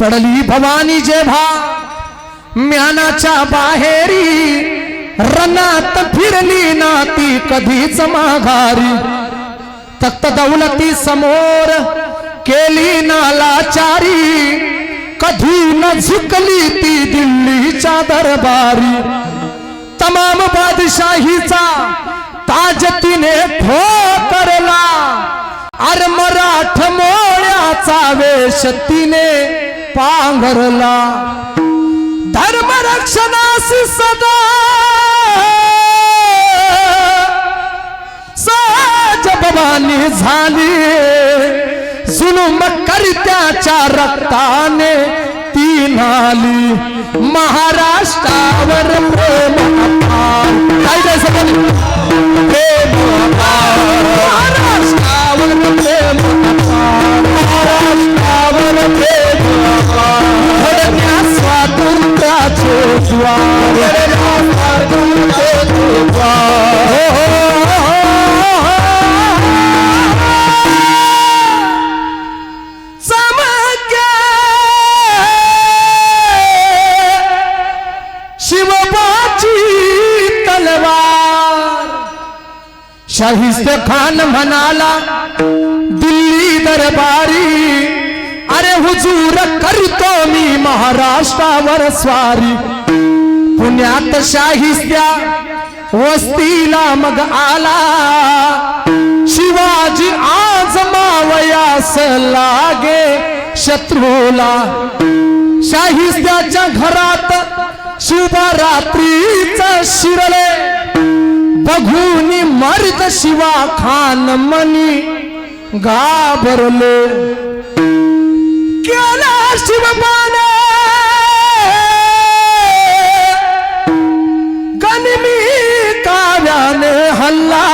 पडली भवानी जेव्हा म्यानाच्या बाहेरी रनात फिरली ना ती कधीच माघारी. तख्त दौलती समोर केली नालाचारी कधी न झुकली ती दिल्लीच्या दरबारी. तमाम बादशाहीचा ताज तिने ठोकरला अर मराठ मोळ्याचा वेश ती पांघरला. धर्मरक्षणास सदा साज भवानी झाली. जुलुम करत्याच्या रक्ताने ती नाली. महाराष्ट्रावर प्रेम प्रेम शाहिस्त खान म्हणाला दिल्ली दरबारी अरे हुजूर करतो मी महाराष्ट्रावर स्वारी. पुण्यात शाहिस्त्या वस्तीला मग आला शिवाजी आज मावयास लागे शत्रूला. शाहिस्त्याच्या घरात शुभरात्रीच शिरले बघून मर्द शिवा खान मनी घाबरले. केला शिवबाने गनिमी काव्याने हल्ला.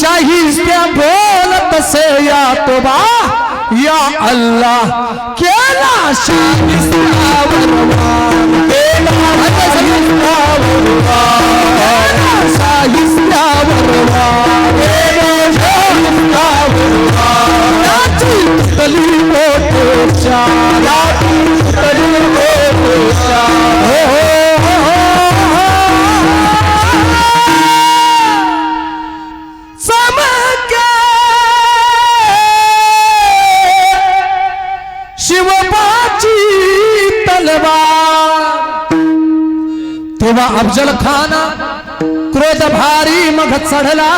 शाहिस्त्या बोलत से या तोबा या अल्लाह केला शाहिस्त्यावर वार. तेव्हा अफजल खान क्रोध भारी मग चढला.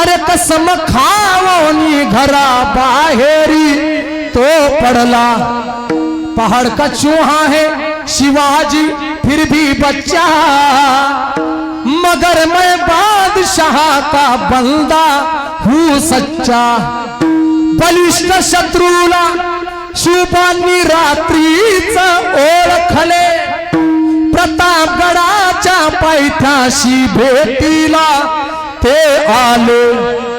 अरे कसम खावनी घरा बाहेरी. तो पडला. पहाड़ का चूहा है शिवाजी फिर भी बच्चा. मगर मैं बादशाह का बंदा हूँ सच्चा. बलिष्ठ शत्रूला शुभांनी रात्रीच ओळखले. प्रतापगडाच्या पायथ्याशी भेटीला ते आले.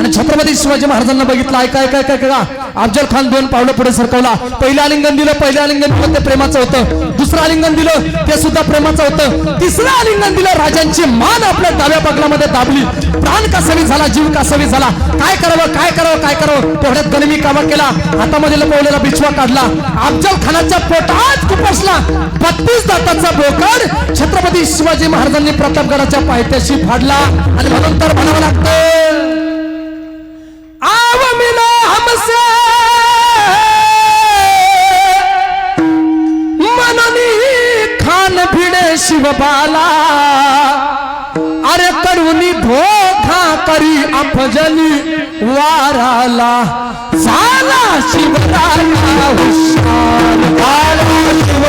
आणि छत्रपती शिवाजी महाराजांना बघितलं ऐका ऐका ऐका का अफजल खान दोन पावलं पुढे सरकवला. पहिलं आलिंगन दिलं पहिलं आलिंगन दिलं ते प्रेमाचं होतं. दुसरं आलिंगन दिलं ते सुद्धा प्रेमाचं होतं. तिसरं आलिंगन दिलं राजांची मान आपल्या डाव्या पगलामध्ये दाबली. प्राण कासावी झाला जीव कासावी झाला? काय करावं काय करावं काय करावं? तेवढ्यात गनिमी कामा केला. हातामध्ये लपवलेला बिछवा काढला. अफजल खानाच्या पोटात कुपसला. बत्तीस दाताचा बोकड. छत्रपती शिवाजी महाराजांनी प्रतापगडाच्या पायथ्याशी फाडला. आणि म्हणून तर म्हणावं लागतं भिडे शिवबाला अरे करुणी धोखा करी अफजली वाराला। झाला शिवराला हुशार झाला शिव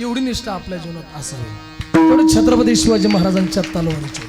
एवढी निष्ठा आपल्या जीवनात. असावी छत्रपती शिवाजी महाराजांच्या तलवारीची